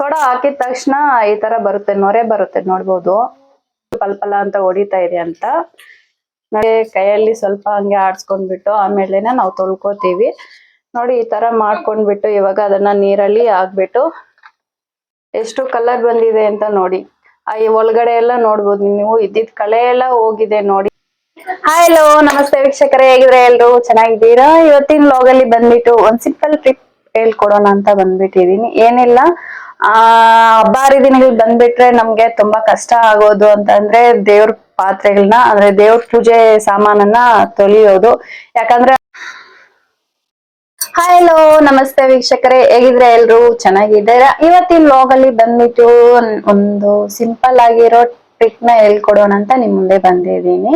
Soda ಹಾಕಿದ ತಕ್ಷಣ ಈ ತರ ಬರುತ್ತೆ, ನೊರೆ ಬರುತ್ತೆ ನೋಡ್ಬೋದು. ಪಲ್ಪಲ ಅಂತ ಹೊಡಿತಾ ಇದೆ ಅಂತ. ಕೈಯಲ್ಲಿ ಸ್ವಲ್ಪ ಹಂಗೆ ಆಡ್ಸ್ಕೊಂಡ್ಬಿಟ್ಟು ಆಮೇಲೆನೆ ನಾವು ತೊಳ್ಕೊತೀವಿ. ನೋಡಿ ಈ ತರ ಮಾಡ್ಕೊಂಡ್ಬಿಟ್ಟು ಇವಾಗ ಅದನ್ನ ನೀರಲ್ಲಿ ಹಾಕ್ಬಿಟ್ಟು ಎಷ್ಟು ಕಲರ್ ಬಂದಿದೆ ಅಂತ ನೋಡಿ. ಆ ಒಳಗಡೆ ಎಲ್ಲ ನೋಡ್ಬೋದು ನೀವು, ಇದ್ದಿದ್ ಕಳೆ ಎಲ್ಲ ಹೋಗಿದೆ ನೋಡಿ. ಹಾಯ್ ಹಲೋ ನಮಸ್ತೆ ವೀಕ್ಷಕರೇ, ಹೇಗಿದ್ರೆ ಎಲ್ರು? ಚೆನ್ನಾಗಿದ್ದೀರಾ? ಇವತ್ತಿನ ಲಾಗ್ ಅಲ್ಲಿ ಬಂದ್ಬಿಟ್ಟು ಒಂದ್ ಸಿಂಪಲ್ ಟ್ರಿಪ್ ಹೇಳ್ಕೊಡೋಣ ಅಂತ ಬಂದ್ಬಿಟ್ಟಿದೀನಿ ಏನಿಲ್ಲ ಆ ಹಬ್ಬ ಹರಿದಿನಗಳು ಬಂದ್ಬಿಟ್ರೆ ನಮ್ಗೆ ತುಂಬಾ ಕಷ್ಟ ಆಗೋದು ಅಂತಂದ್ರೆ ದೇವ್ರ ಪಾತ್ರೆಗಳನ್ನ ಅಂದ್ರೆ ದೇವ್ರ ಪೂಜೆ ಸಾಮಾನನ್ನ ತೊಲಿಯೋದು. ಯಾಕಂದ್ರೆ ಹಾಯ್ ಹಲೋ ನಮಸ್ತೆ ವೀಕ್ಷಕರೇ. ಹೇಗಿದ್ರೆ ಎಲ್ರು? ಚೆನ್ನಾಗಿದ್ದೀರಾ? ಇವತ್ತಿನ ವ್ಲಾಗ್ ಅಲ್ಲಿ ಬಂದ್ಬಿಟ್ಟು ಒಂದು ಸಿಂಪಲ್ ಆಗಿರೋ ಟ್ರಿಕ್ನ ಹೇಳ್ಕೊಡೋಣ ಅಂತ ನಿಮ್ ಮುಂದೆ ಬಂದಿದ್ದೀನಿ.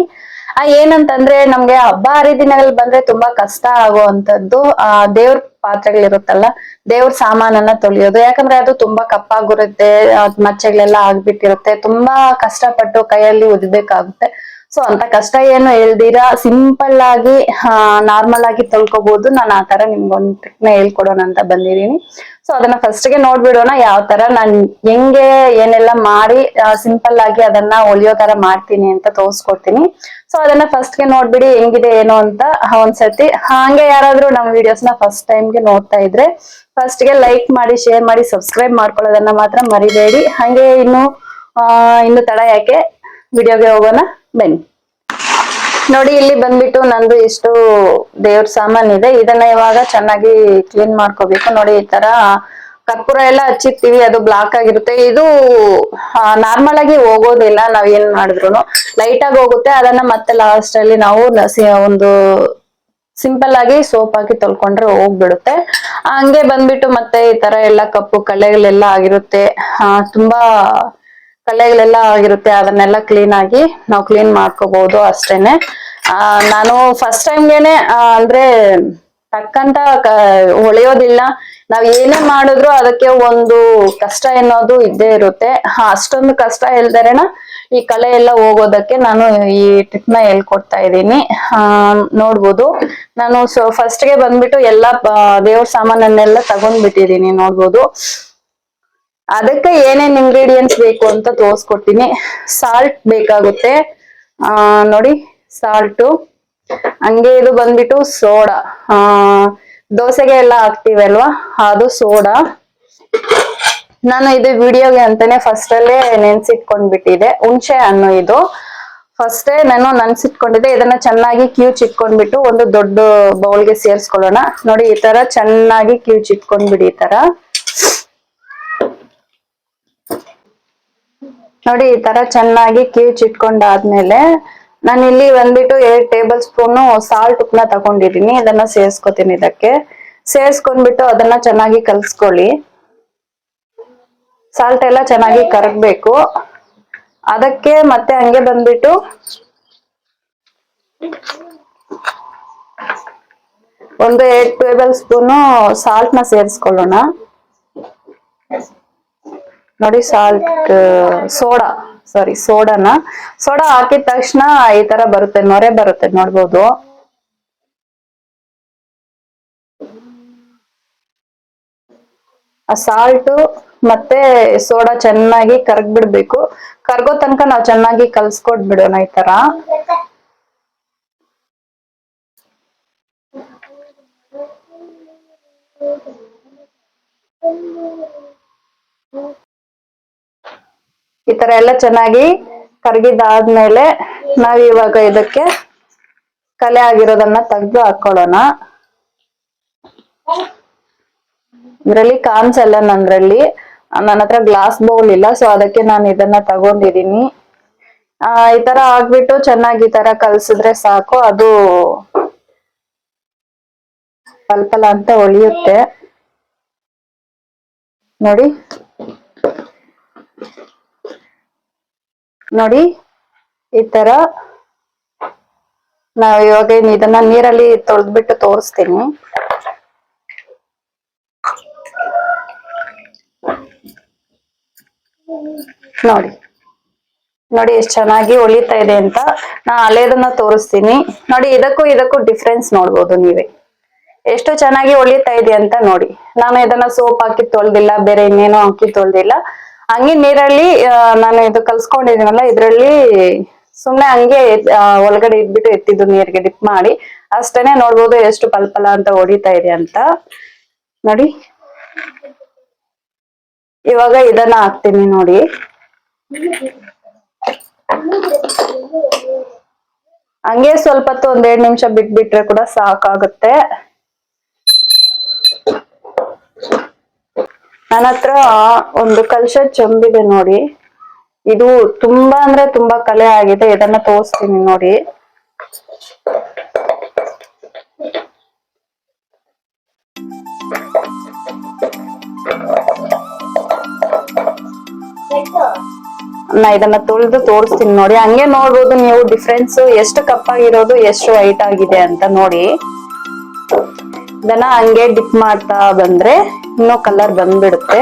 ಆ, ಏನಂತಂದ್ರೆ ನಮ್ಗೆ ಹಬ್ಬ ಹರಿದಿನಗಳು ಬಂದ್ರೆ ತುಂಬಾ ಕಷ್ಟ ಆಗುವಂತದ್ದು ಆ, ದೇವ್ರ ಪಾತ್ರೆಗಳಿರುತ್ತಲ್ಲ, ದೇವ್ರ ಸಾಮಾನನ್ನ ತೊಳೆಯೋದು. ಯಾಕಂದ್ರೆ ಅದು ತುಂಬಾ ಕಪ್ಪಾಗಿರುತ್ತೆ ಮಚ್ಚೆಗಳೆಲ್ಲ ಆಗ್ಬಿಟ್ಟಿರುತ್ತೆ. ತುಂಬಾ ಕಷ್ಟಪಟ್ಟು ಕೈಯಲ್ಲಿ ಉದ್ಬೇಕಾಗುತ್ತೆ ಸೊ, ಅಂತ ಕಷ್ಟ ಏನು ಹೇಳ್ದಿರಾ? ಸಿಂಪಲ್ ಆಗಿ ನಾರ್ಮಲ್ ಆಗಿ ತೊಳ್ಕೊಬಹುದು ನಾನು ಆ ತರ ನಿಮ್ಗೊಂದ್ ಹೇಳ್ಕೊಡೋಣ ಅಂತ ಬಂದಿದೀನಿ ಸೊ ಅದನ್ನ ಫಸ್ಟ್ಗೆ ನೋಡ್ಬಿಡೋಣ ಯಾವ ತರ. ನಾನ್ ಹೆಂಗೆ ಏನೆಲ್ಲ ಮಾಡಿ ಸಿಂಪಲ್ ಆಗಿ ಅದನ್ನ ಹೊಲಿಯೋ ತರ ಮಾಡ್ತೀನಿ ಅಂತ ತೋರಿಸ್ಕೊಡ್ತೀನಿ. ಸೊ ಅದನ್ನ ಫಸ್ಟ್ಗೆ ನೋಡ್ಬಿಡಿ ಹೆಂಗಿದೆ, ಏನು ಅಂತ. ಒಂದ್ಸತಿ ಹಂಗೆ ಯಾರಾದ್ರೂ ನಮ್ಮ ವಿಡಿಯೋಸ್ನ ಫಸ್ಟ್ ಟೈಮ್ಗೆ ನೋಡ್ತಾ ಇದ್ರೆ ಫಸ್ಟ್ಗೆ ಲೈಕ್ ಮಾಡಿ ಶೇರ್ ಮಾಡಿ ಸಬ್ಸ್ಕ್ರೈಬ್ ಮಾಡ್ಕೊಳ್ಳೋದನ್ನ ಮಾತ್ರ ಮರಿಬೇಡಿ. ಹಂಗೆ ಇನ್ನು ಇನ್ನು ತಡ ಯಾಕೆ? ವಿಡಿಯೋಗೆ ಹೋಗೋಣ. ಬನ್ನಿ. ನೋಡಿ, ಇಲ್ಲಿ ಬಂದ್ಬಿಟ್ಟು ನಂದು ಇಷ್ಟು ದೇವ್ರ ಸಾಮಾನ್ ಇದೆ. ಇದನ್ನ ಇವಾಗ ಚೆನ್ನಾಗಿ ಕ್ಲೀನ್ ಮಾಡ್ಕೋಬೇಕು. ನೋಡಿ, ಈ ತರ ಕರ್ಪೂರ ಎಲ್ಲ ಹಚ್ಚಿರ್ತೀವಿ. ಅದು ಬ್ಲಾಕ್ ಆಗಿರುತ್ತೆ. ಇದು ನಾರ್ಮಲ್ ಆಗಿ ಹೋಗೋದಿಲ್ಲ. ನಾವ್ ಏನ್ ಮಾಡಿದ್ರು ಲೈಟ್ ಆಗಿ ಹೋಗುತ್ತೆ. ಅದನ್ನ ಮತ್ತೆ ಲಾಸ್ಟ್ ಅಲ್ಲಿ ನಾವು ಒಂದು ಸಿಂಪಲ್ ಆಗಿ ಸೋಪ್ ಹಾಕಿ ತೊಳ್ಕೊಂಡ್ರೆ ಹೋಗ್ಬಿಡುತ್ತೆ. ಹಂಗೆ ಬಂದ್ಬಿಟ್ಟು ಮತ್ತೆ ಈ ತರ ಎಲ್ಲ ಕಪ್ಪು ಕಲೆಗಳೆಲ್ಲ ಆಗಿರುತ್ತೆ. ತುಂಬಾ ಕಲೆಗಳೆಲ್ಲ ಆಗಿರುತ್ತೆ, ಅದನ್ನೆಲ್ಲ ಕ್ಲೀನ್ ಆಗಿ ನಾವು ಕ್ಲೀನ್ ಮಾಡ್ಕೋಬಹುದು ಅಷ್ಟೇನೆ. ಆ, ನಾನು ಫಸ್ಟ್ ಟೈಮ್ಗೆನೆ ಅಂದ್ರೆ ತಕ್ಕಂತ ಹೊಳೆಯೋದಿಲ್ಲ. ನಾವ್ ಏನೇ ಮಾಡಿದ್ರು ಅದಕ್ಕೆ ಒಂದು ಕಷ್ಟ ಅನ್ನೋದು ಇದ್ದೇ ಇರುತ್ತೆ. ಅಷ್ಟೊಂದು ಕಷ್ಟ ಇಲ್ದರೆನ ಈ ಕಲೆ ಎಲ್ಲ ಹೋಗೋದಕ್ಕೆ ನಾನು ಈ ಟ್ರಿಕ್ನ ಹೇಳ್ಕೊಡ್ತಾ ಇದ್ದೀನಿ. ಆ, ನೋಡ್ಬೋದು. ನಾನು ಸೊ ಫಸ್ಟ್ಗೆ ಬಂದ್ಬಿಟ್ಟು ಎಲ್ಲಾ ದೇವ್ರ ಸಾಮಾನನ್ನೆಲ್ಲ ತಗೊಂಡ್ಬಿಟ್ಟಿದೀನಿ ನೋಡ್ಬೋದು. ಅದಕ್ಕೆ ಏನೇನ್ ಇಂಗ್ರೀಡಿಯೆಂಟ್ಸ್ ಬೇಕು ಅಂತ ತೋರಿಸ್ಕೊಡ್ತೀನಿ. ಸಾಲ್ಟ್ ಬೇಕಾಗುತ್ತೆ. ಆ, ನೋಡಿ ಸಾಲ್ಟು ಹಂಗೆ ಇದು ಬಂದ್ಬಿಟ್ಟು ಸೋಡಾ. ಆ, ದೋಸೆಗೆ ಎಲ್ಲ ಹಾಕ್ತಿವಲ್ವಾ? ಅದು ಸೋಡಾ. ನಾನು ಇದು ವಿಡಿಯೋಗೆ ಅಂತಾನೆ ಫಸ್ಟ್ ಅಲ್ಲೇ ನೆನ್ಸಿಟ್ಕೊಂಡ್ಬಿಟ್ಟಿದೆ. ಹುಣಸೆ ಹಣ್ಣು ಇದು. ಫಸ್ಟೇ ನಾನು ನೆನ್ಸಿಟ್ಕೊಂಡಿದ್ದೆ. ಇದನ್ನ ಚೆನ್ನಾಗಿ ಕಿವುಚಿಟ್ಕೊಂಡ್ಬಿಟ್ಟು ಒಂದು ದೊಡ್ಡ ಬೌಲ್ಗೆ ಸೇರಿಸ್ಕೊಳ್ಳೋಣ. ನೋಡಿ, ಈ ತರ ಚೆನ್ನಾಗಿ ಕಿವುಚಿಟ್ಕೊಂಡ್ಬಿಡಿ ಈ ತರ. ನೋಡಿ, ಈ ತರ ಚೆನ್ನಾಗಿ ಕಿವುಚಿಟ್ಕೊಂಡಾದ್ಮೇಲೆ ನಾನು ಇಲ್ಲಿ ಬಂದ್ಬಿಟ್ಟು ಎರಡ್ ಟೇಬಲ್ ಸ್ಪೂನು ಸಾಲ್ಟ್ ಉಪ್ಪನ್ನ ತಗೊಂಡಿದೀನಿ ಅದನ್ನ ಸೇರ್ಸ್ಕೊತೀನಿ ಇದಕ್ಕೆ. ಸೇರ್ಸ್ಕೊಂಡ್ಬಿಟ್ಟು ಅದನ್ನ ಚೆನ್ನಾಗಿ ಕಲ್ಸ್ಕೊಳ್ಳಿ. ಸಾಲ್ಟ್ ಎಲ್ಲ ಚೆನ್ನಾಗಿ ಕರಗ್ಬೇಕು. ಅದಕ್ಕೆ ಮತ್ತೆ ಹಂಗೆ ಬಂದ್ಬಿಟ್ಟು ಒಂದು ಎರಡ್ ಟೇಬಲ್ ಸ್ಪೂನು ಸಾಲ್ಟ್ನ ಸೇರಿಸ್ಕೊಳ್ಳೋಣ. ನೋಡಿ ಸಾಲ್ಟ್ ಸೋಡಾ ಸಾರಿ ಸೋಡಾನ ಸೋಡಾ ಹಾಕಿದ ತಕ್ಷಣ ಈ ತರ ಬರುತ್ತೆ, ನೊರೆ ಬರುತ್ತೆ, ನೋಡ್ಬೋದು. ಆ ಸಾಲ್ಟ್ ಮತ್ತೆ ಸೋಡಾ ಚೆನ್ನಾಗಿ ಕರಗ್ಬಿಡ್ಬೇಕು. ಕರ್ಗೋ ತನಕ ನಾವು ಚೆನ್ನಾಗಿ ಕಲ್ಸ್ಕೊಟ್ ಬಿಡೋಣ ಈ ತರ. ಈ ತರ ಎಲ್ಲ ಚೆನ್ನಾಗಿ ಕರಗಿದಾದ್ಮೇಲೆ ನಾವ್ ಇವಾಗ ಇದಕ್ಕೆ ಕಲೆ ಆಗಿರೋದನ್ನ ತೆಗ್ದು ಹಾಕೊಳ್ಳೋಣ. ಇದ್ರಲ್ಲಿ ಕಾಣಿಸಲ್ಲ ನನ್ರಲ್ಲಿ ನನ್ನ ಹತ್ರ ಗ್ಲಾಸ್ ಬೌಲ್ ಇಲ್ಲ ಸೊ ಅದಕ್ಕೆ ನಾನು ಇದನ್ನ ತಗೊಂಡಿದೀನಿ ಆ, ಈ ತರ ಆಗ್ಬಿಟ್ಟು ಚೆನ್ನಾಗಿ ಈ ತರ ಕಲ್ಸಿದ್ರೆ ಸಾಕು. ಅದು ಪಲ್ಪಲ ಅಂತ ಹೊಳಿಯುತ್ತೆ ನೋಡಿ. ನೋಡಿ, ಈ ತರ ನಾವ್ ಇವಾಗ ಇದನ್ನ ನೀರಲ್ಲಿ ತೊಳೆದ್ಬಿಟ್ಟು ತೋರಿಸ್ತೀನಿ. ನೋಡಿ ನೋಡಿ ಎಷ್ಟ್ ಚೆನ್ನಾಗಿ ಹೊಳಿತಾ ಇದೆ ಅಂತ ನಾ ಹಳೇದನ್ನ ತೋರಿಸ್ತೀನಿ. ನೋಡಿ, ಇದಕ್ಕೂ ಇದಕ್ಕೂ ಡಿಫ್ರೆನ್ಸ್ ನೋಡ್ಬೋದು ನೀವೇ. ಎಷ್ಟು ಚೆನ್ನಾಗಿ ಹೊಳಿತಾ ಇದೆ ಅಂತ ನೋಡಿ. ನಾನು ಇದನ್ನ ಸೋಪ್ ಹಾಕಿ ತೊಳ್ದಿಲ್ಲ, ಬೇರೆ ಇನ್ನೇನೋ ಹಾಕಿ ತೊಳ್ದಿಲ್ಲ. ಹಂಗೆ ನೀರಲ್ಲಿ ನಾನು ಇದು ಕಲ್ಸ್ಕೊಂಡಿದೀನಲ್ಲ ಇದ್ರಲ್ಲಿ ಸುಮ್ನೆ ಹಂಗೆ ಒಳಗಡೆ ಇದ್ಬಿಟ್ಟು ಎತ್ತಿದ್ದು ನೀರಿಗೆ ಡಿಪ್ ಮಾಡಿ, ಅಷ್ಟೇನೆ ನೋಡ್ಬೋದು ಎಷ್ಟು ಪಲ್ಪಲ ಅಂತ ಹೊಡಿತಾ ಇದೆ ಅಂತ. ನೋಡಿ. ಇವಾಗ ಇದನ್ನ ಹಾಕ್ತೀನಿ ನೋಡಿ. ಹಂಗೆ ಸ್ವಲ್ಪ ಹೊತ್ತು ಎರಡ್ ನಿಮಿಷ ಬಿಟ್ಬಿಟ್ರೆ ಕೂಡ ಸಾಕಾಗುತ್ತೆ. ನನ್ನ ಹತ್ರ ಒಂದು ಕಲಶ ಚೊಂಬಿದೆ ನೋಡಿ. ಇದು ತುಂಬಾ ಅಂದ್ರೆ ತುಂಬಾ ಕಲೆ ಆಗಿದೆ, ಇದನ್ನ ತೋರಿಸ್ತೀನಿ ನೋಡಿ. ನಾ ಇದನ್ನ ತುಳಿದು ತೋರಿಸ್ತೀನಿ ನೋಡಿ. ಹಂಗೆ ನೋಡ್ಬೋದು ನೀವು ಡಿಫ್ರೆನ್ಸ್ ಎಷ್ಟು ಕಪ್ಪಾಗಿರೋದು ಎಷ್ಟು ವೈಟ್ ಆಗಿದೆ ಅಂತ ನೋಡಿ. ಇದನ್ನ ಹಂಗೆ ಡಿಪ್ ಮಾಡ್ತಾ ಬಂದ್ರೆ ಇನ್ನೂ ಕಲರ್ ಬಂದ್ಬಿಡುತ್ತೆ.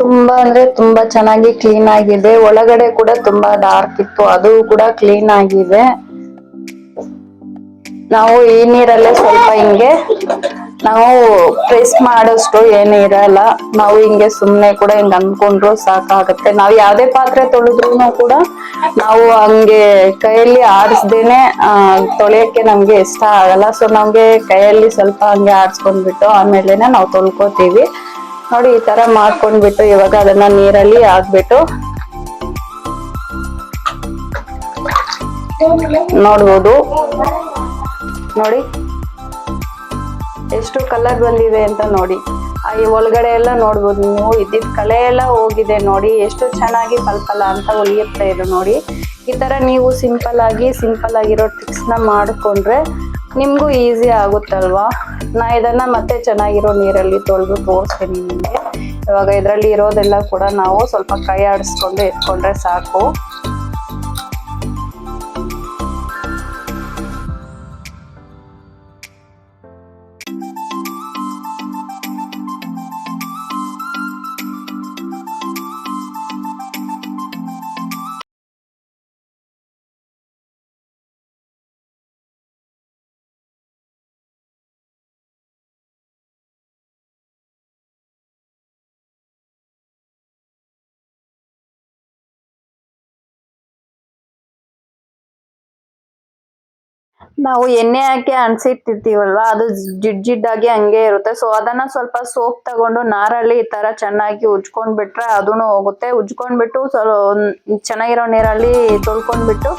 ತುಂಬಾ ಅಂದ್ರೆ ತುಂಬಾ ಚೆನ್ನಾಗಿ ಕ್ಲೀನ್ ಆಗಿದೆ. ಒಳಗಡೆ ಕೂಡ ತುಂಬಾ ಡಾರ್ಕ್ ಇತ್ತು. ಅದು ಕೂಡ ಕ್ಲೀನ್ ಆಗಿದೆ. ನಾವು ಈ ನೀರಲ್ಲೇ ಸ್ವಲ್ಪ ಹಿಂಗೆ ನಾವು ಪ್ರೆಸ್ ಮಾಡೋಷ್ಟು ಏನೂ ಇರಲ್ಲ. ನಾವು ಹಿಂಗೆ ಸುಮ್ಮನೆ ಕೂಡ ಹಿಂಗೆ ಅನ್ಕೊಂಡ್ರು ಸಾಕಾಗುತ್ತೆ. ನಾವು ಯಾವುದೇ ಪಾತ್ರೆ ತೊಳೆದ್ರು ಕೂಡ ನಾವು ಹಂಗೆ ಕೈಯಲ್ಲಿ ಆಡಿಸ್ದೇನೆ ತೊಳೆಯೋಕ್ಕೆ ನಮ್ಗೆ ಇಷ್ಟ ಆಗಲ್ಲ. ಸೊ ನಮಗೆ ಕೈಯಲ್ಲಿ ಸ್ವಲ್ಪ ಹಂಗೆ ಆಡಿಸ್ಕೊಂಡ್ಬಿಟ್ಟು ಆಮೇಲೆನೆ ನಾವು ತೊಳ್ಕೊತೀವಿ. ನೋಡಿ, ಈ ತರ ಮಾಡ್ಕೊಂಡ್ಬಿಟ್ಟು ಇವಾಗ ಅದನ್ನ ನೀರಲ್ಲಿ ಹಾಕ್ಬಿಟ್ಟು ನೋಡ್ಬೋದು. ನೋಡಿ, ಎಷ್ಟು ಕಲರ್ ಬಂದಿದೆ ಅಂತ ನೋಡಿ. ಈ ಒಳಗಡೆ ಎಲ್ಲ ನೋಡ್ಬೋದು ನೀವು. ಇದ್ದಿದ್ ಕಲೆ ಎಲ್ಲ ಹೋಗಿದೆ ನೋಡಿ. ಎಷ್ಟು ಚೆನ್ನಾಗಿ ಪಲ್ಪಲ ಅಂತ ಉಳಿಯುತ್ತೆ ಇದು ನೋಡಿ. ಈ ತರ ನೀವು ಸಿಂಪಲ್ ಆಗಿ ಸಿಂಪಲ್ ಆಗಿರೋ ಟ್ರಿಕ್ಸ್ನ ಮಾಡ್ಕೊಂಡ್ರೆ ನಿಮ್ಗೂ ಈಸಿ ಆಗುತ್ತಲ್ವಾ? ನಾ ಇದನ್ನ ಮತ್ತೆ ಚೆನ್ನಾಗಿರೋ ನೀರಲ್ಲಿ ತೊಳೆದು ತೋರಿಸ್ತೀನಿ ನಿಮಗೆ. ಇವಾಗ ಇದರಲ್ಲಿ ಇರೋದೆಲ್ಲ ಕೂಡ ನಾವು ಸ್ವಲ್ಪ ಕೈ ಆಡಿಸ್ಕೊಂಡು ಎತ್ಕೊಂಡ್ರೆ ಸಾಕು. ನಾವು ಎಣ್ಣೆ ಹಾಕಿ ಅನ್ಸಿಟ್ಟಿರ್ತೀವಲ್ವಾ? ಅದು ಜಿಡ್ ಜಿಡ್ಡಾಗಿ ಹಂಗೆ ಇರುತ್ತೆ. ಸೊ ಅದನ್ನ ಸ್ವಲ್ಪ ಸೋಪ್ ತಗೊಂಡು ನಾರಲ್ಲಿ ಈ ತರ ಚೆನ್ನಾಗಿ ಉಜ್ಕೊಂಡ್ ಬಿಟ್ರೆ ಅದೂನು ಹೋಗುತ್ತೆ. ಉಜ್ಕೊಂಡ್ಬಿಟ್ಟು ಸ್ವಲ್ಪ ಚೆನ್ನಾಗಿರೋ ನೀರಲ್ಲಿ ತೊಳ್ಕೊಂಡ್ಬಿಟ್ಟು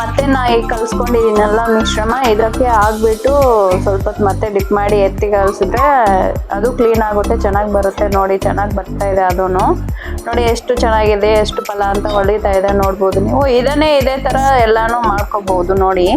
ಮತ್ತೆ ನಾ ಈಗ ಕಲ್ಸ್ಕೊಂಡಿದ್ದೀನಲ್ಲ ಮಿಶ್ರಮ ಇದಕ್ಕೆ ಹಾಕ್ಬಿಟ್ಟು ಸ್ವಲ್ಪ ಮತ್ತೆ ಡಿಪ್ ಮಾಡಿ ಎತ್ತಿ ಕಲ್ಸಿದ್ರೆ ಅದು ಕ್ಲೀನ್ ಆಗುತ್ತೆ, ಚೆನ್ನಾಗಿ ಬರುತ್ತೆ. ನೋಡಿ, ಚೆನ್ನಾಗಿ ಬರ್ತಾ ಇದೆ ಅದೂ ನೋಡಿ, ಎಷ್ಟು ಚೆನ್ನಾಗಿದೆ, ಎಷ್ಟು ಫಲ ಅಂತ ಹೊಳಿತಾ ಇದೆ ನೋಡ್ಬೋದು ನೀವು. ಇದನ್ನೇ ಇದೇ ತರ ಎಲ್ಲಾನು ಮಾಡ್ಕೋಬಹುದು ನೋಡಿ.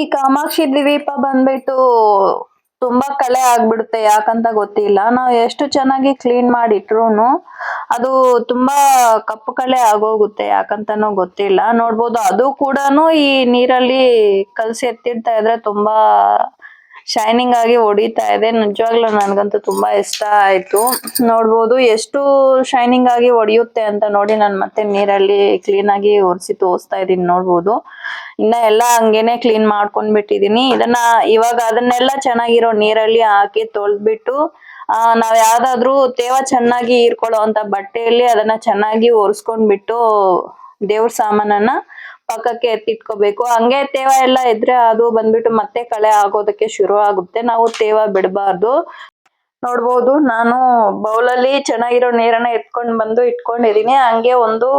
ಈ ಕಾಮಾಕ್ಷಿ ದ್ವೀಪ ಬಂದ್ಬಿಟ್ಟು ತುಂಬಾ ಕಲೆ ಆಗ್ಬಿಡುತ್ತೆ ಯಾಕಂತ ಗೊತ್ತಿಲ್ಲ. ನಾವು ಎಷ್ಟು ಚೆನ್ನಾಗಿ ಕ್ಲೀನ್ ಮಾಡಿ ಇಟ್ರುನು ಅದು ತುಂಬಾ ಕಪ್ಪು ಕಲೆ ಆಗೋಗುತ್ತೆ ಯಾಕಂತನೂ ಗೊತ್ತಿಲ್ಲ. ನೋಡ್ಬೋದು ಅದು ಕೂಡನು ಈ ನೀರಲ್ಲಿ ಕಲ್ಸಿ ಎತ್ತಿಡ್ತಾ ಇದ್ರೆ ತುಂಬಾ ಶೈನಿಂಗ್ ಆಗಿ ಹೊಡಿತಾ ಇದೆ. ನಿಜವಾಗ್ಲೂ ನನಗಂತೂ ತುಂಬಾ ಇಷ್ಟ ಆಯ್ತು. ನೋಡ್ಬೋದು ಎಷ್ಟು ಶೈನಿಂಗ್ ಆಗಿ ಹೊಡೆಯುತ್ತೆ ಅಂತ ನೋಡಿ ನಾನು ಮತ್ತೆ ನೀರಲ್ಲಿ ಕ್ಲೀನ್ ಆಗಿ ಒರೆಸಿ ತೋರಿಸ್ತಾ ಇದ್ದೀನಿ ನೋಡ್ಬೋದು. ಇನ್ನ ಎಲ್ಲ ಹಂಗೇನೆ ಕ್ಲೀನ್ ಮಾಡ್ಕೊಂಡ್ ಬಿಟ್ಟಿದೀನಿ ಇದನ್ನ ಇವಾಗ ಅದನ್ನೆಲ್ಲ ಚೆನ್ನಾಗಿರೋ ನೀರಲ್ಲಿ ಹಾಕಿ ತೊಳೆದ್ಬಿಟ್ಟು, ಆ, ನಾವ್ ಯಾವ್ದಾದ್ರು ತೇವ ಚೆನ್ನಾಗಿ ಹೀರ್ಕೊಳ್ಳೋ ಅಂತ ಬಟ್ಟೆಯಲ್ಲಿ ಅದನ್ನ ಚೆನ್ನಾಗಿ ಒರೆಸ್ಕೊಂಡ್ಬಿಟ್ಟು ದೇವ್ರ ಸಾಮಾನನ್ನ ಪಕ್ಕಕ್ಕೆ ಎತ್ತಿಟ್ಕೋಬೇಕು. ಹಂಗೆ ತೇವ ಎಲ್ಲ ಇದ್ರೆ ಅದು ಬಂದ್ಬಿಟ್ಟು ಮತ್ತೆ ಕಳೆ ಆಗೋದಕ್ಕೆ ಶುರು ಆಗುತ್ತೆ. ನಾವು ತೇವ ಬಿಡಬಾರ್ದು. ನೋಡ್ಬೋದು, ನಾನು ಬೌಲಲ್ಲಿ ಚೆನ್ನಾಗಿರೋ ನೀರನ್ನ ಎತ್ಕೊಂಡು ಬಂದು ಇಟ್ಕೊಂಡಿದೀನಿ ಹಂಗೆ ಒಂದು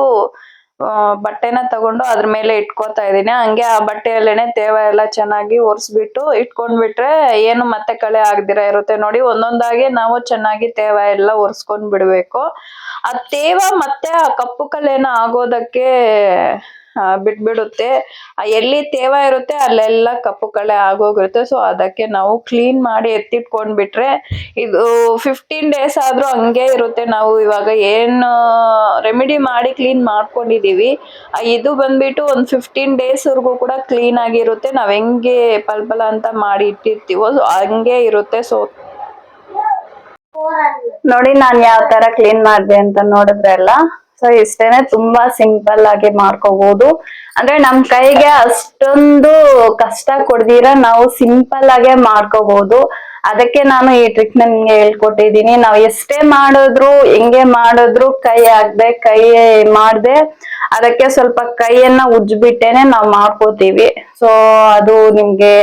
ಬಟ್ಟೆನ ತಗೊಂಡು ಅದ್ರ ಮೇಲೆ ಇಟ್ಕೋತಾ ಇದ್ದೀನಿ. ಹಂಗೆ ಆ ಬಟ್ಟೆಯಲ್ಲೇನೆ ತೇವ ಎಲ್ಲ ಚೆನ್ನಾಗಿ ಒರೆಸ್ಬಿಟ್ಟು ಇಟ್ಕೊಂಡ್ಬಿಟ್ರೆ ಏನು ಮತ್ತೆ ಕಳೆ ಆಗದಿರ ಇರುತ್ತೆ ನೋಡಿ. ಒಂದೊಂದಾಗಿ ನಾವು ಚೆನ್ನಾಗಿ ತೇವ ಎಲ್ಲ ಒರೆಸ್ಕೊಂಡ್ ಬಿಡಬೇಕು ಆ ತೇವ ಮತ್ತೆ ಆ ಕಪ್ಪು ಕಲೆನ ಆಗೋದಕ್ಕೆ ಬಿಟ್ಬಿಡುತ್ತೆ. ಎಲ್ಲಿ ತೇವ ಇರುತ್ತೆ ಅಲ್ಲೆಲ್ಲ ಕಪ್ಪು ಕಳೆ ಆಗೋಗಿರುತ್ತೆ. ಸೊ ಅದಕ್ಕೆ ನಾವು ಕ್ಲೀನ್ ಮಾಡಿ ಎತ್ತಿಟ್ಕೊಂಡ್ಬಿಟ್ರೆ ಇದು ಫಿಫ್ಟೀನ್ ಡೇಸ್ ಆದ್ರೂ ಹಂಗೆ ಇರುತ್ತೆ. ನಾವು ಇವಾಗ ಏನು ರೆಮಿಡಿ ಮಾಡಿ ಕ್ಲೀನ್ ಮಾಡ್ಕೊಂಡಿದೀವಿ. ಇದು ಬಂದ್ಬಿಟ್ಟು ಒಂದ್ ಫಿಫ್ಟೀನ್ ಡೇಸ್ ವರ್ಗೂ ಕೂಡ ಕ್ಲೀನ್ ಆಗಿರುತ್ತೆ. ನಾವ್ ಹೆಂಗೆ ಪಲ್ಪಲ ಅಂತ ಮಾಡಿ ಇಟ್ಟಿರ್ತೀವೋ ಸೊ ಹಂಗೆ ಇರುತ್ತೆ. ಸೊ ನೋಡಿ ನಾನ್ ಯಾವ ತರ ಕ್ಲೀನ್ ಮಾಡಿದೆ ಅಂತ ನೋಡಿದ್ರಲ್ಲ? ಸೊ ಇಷ್ಟೇನೆ ತುಂಬಾ ಸಿಂಪಲ್ ಆಗಿ ಮಾಡ್ಕೋಬಹುದು ಅಂದ್ರೆ ನಮ್ ಕೈಗೆ ಅಷ್ಟೊಂದು ಕಷ್ಟ ಕೊಡ್ದಿರ ನಾವು ಸಿಂಪಲ್ ಆಗೇ ಮಾಡ್ಕೋಬಹುದು ಅದಕ್ಕೆ ನಾನು ಈ ಟ್ರಿಕ್ ನಿಮ್ಗೆ ಹೇಳ್ಕೊಟ್ಟಿದೀನಿ ನಾವ್ ಎಷ್ಟೇ ಮಾಡಿದ್ರು, ಹೆಂಗೆ ಮಾಡಿದ್ರು, ಕೈ ಆಗ್ದೆ ಕೈ ಮಾಡ್ದೆ, ಅದಕ್ಕೆ ಸ್ವಲ್ಪ ಕೈಯನ್ನ ಉಜ್ಬಿಟ್ಟೇನೆ ನಾವ್ ಮಾಡ್ಕೋತೀವಿ. ಸೊ ಅದು ನಿಮ್ಗೆ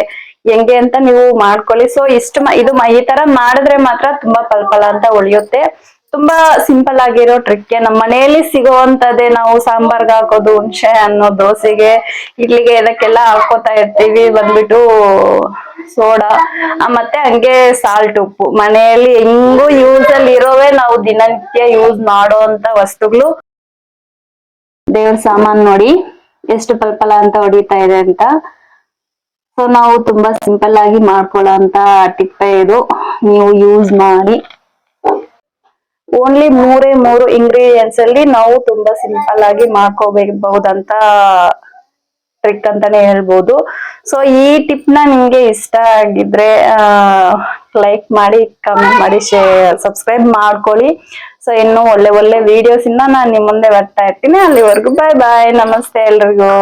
ಹೆಂಗೆ ಅಂತ ನೀವು ಮಾಡ್ಕೊಳ್ಳಿ. ಸೊ ಇಷ್ಟು ಇದು ಈ ತರ ಮಾಡಿದ್ರೆ ಮಾತ್ರ ತುಂಬಾ ಪಲ್ಪಲ ಅಂತ ಉಳಿಯುತ್ತೆ. ತುಂಬಾ ಸಿಂಪಲ್ ಆಗಿರೋ ಟ್ರಿಕ್ ನಮ್ಮ ಮನೆಯಲ್ಲಿ ಸಿಗುವಂತದ್ದೇ ನಾವು ಸಾಂಬಾರ್ಗೆ ಹಾಕೋದು, ಹುಣಸೆ ಅನ್ನೋ ದೋಸೆಗೆ, ಇಡ್ಲಿಗೆ ಇದಕ್ಕೆಲ್ಲ ಹಾಕೋತಾ ಇರ್ತೀವಿ. ಬಂದ್ಬಿಟ್ಟು ಸೋಡಾ ಮತ್ತೆ ಹಂಗೆ ಸಾಲ್ಟ್ ಉಪ್ಪು. ಮನೆಯಲ್ಲಿ ಹೆಂಗೂ ಯೂಸ್ ಅಲ್ಲಿ ಇರೋವೇ ನಾವು ದಿನನಿತ್ಯ ಯೂಸ್ ಮಾಡೋ ಅಂತ ವಸ್ತುಗಳು. ದೇವ್ರ ಸಾಮಾನ್ ನೋಡಿ ಎಷ್ಟು ಪಲ್ಪಲ ಅಂತ ಹೊಡಿತಾ ಇದೆ ಅಂತ. ಸೊ ನಾವು ತುಂಬಾ ಸಿಂಪಲ್ ಆಗಿ ಮಾಡ್ಕೊಳ್ಳೋ ಅಂತ ಟಿಪ್ಪೆ ಇದು. ನೀವು ಯೂಸ್ ಮಾಡಿ. ಓನ್ಲಿ ಮೂರೇ ಮೂರು ಇಂಗ್ರೀಡಿಯೆಂಟ್ಸ್ ಅಲ್ಲಿ ನಾವು ತುಂಬಾ ಸಿಂಪಲ್ ಆಗಿ ಮಾಡ್ಕೋಬೇಕಬಹುದಂತ ಟ್ರಿಕ್ ಅಂತಾನೆ ಹೇಳ್ಬೋದು. ಸೊ ಈ ಟಿಪ್ನ ನಿಮ್ಗೆ ಇಷ್ಟ ಆಗಿದ್ರೆ ಲೈಕ್ ಮಾಡಿ ಕಮೆಂಟ್ ಮಾಡಿ ಶೇರ್ ಸಬ್ಸ್ಕ್ರೈಬ್ ಮಾಡ್ಕೊಳ್ಳಿ. ಸೊ ಇನ್ನು ಒಳ್ಳೆ ಒಳ್ಳೆ ವಿಡಿಯೋಸ್ ಇಂದ ನಾನು ನಿಮ್ಮ ಮುಂದೆ ಬರ್ತಾ ಇರ್ತೀನಿ. ಅಲ್ಲಿವರೆಗೂ ಬಾಯ್ ಬಾಯ್ ನಮಸ್ತೆ ಎಲ್ರಿಗೂ.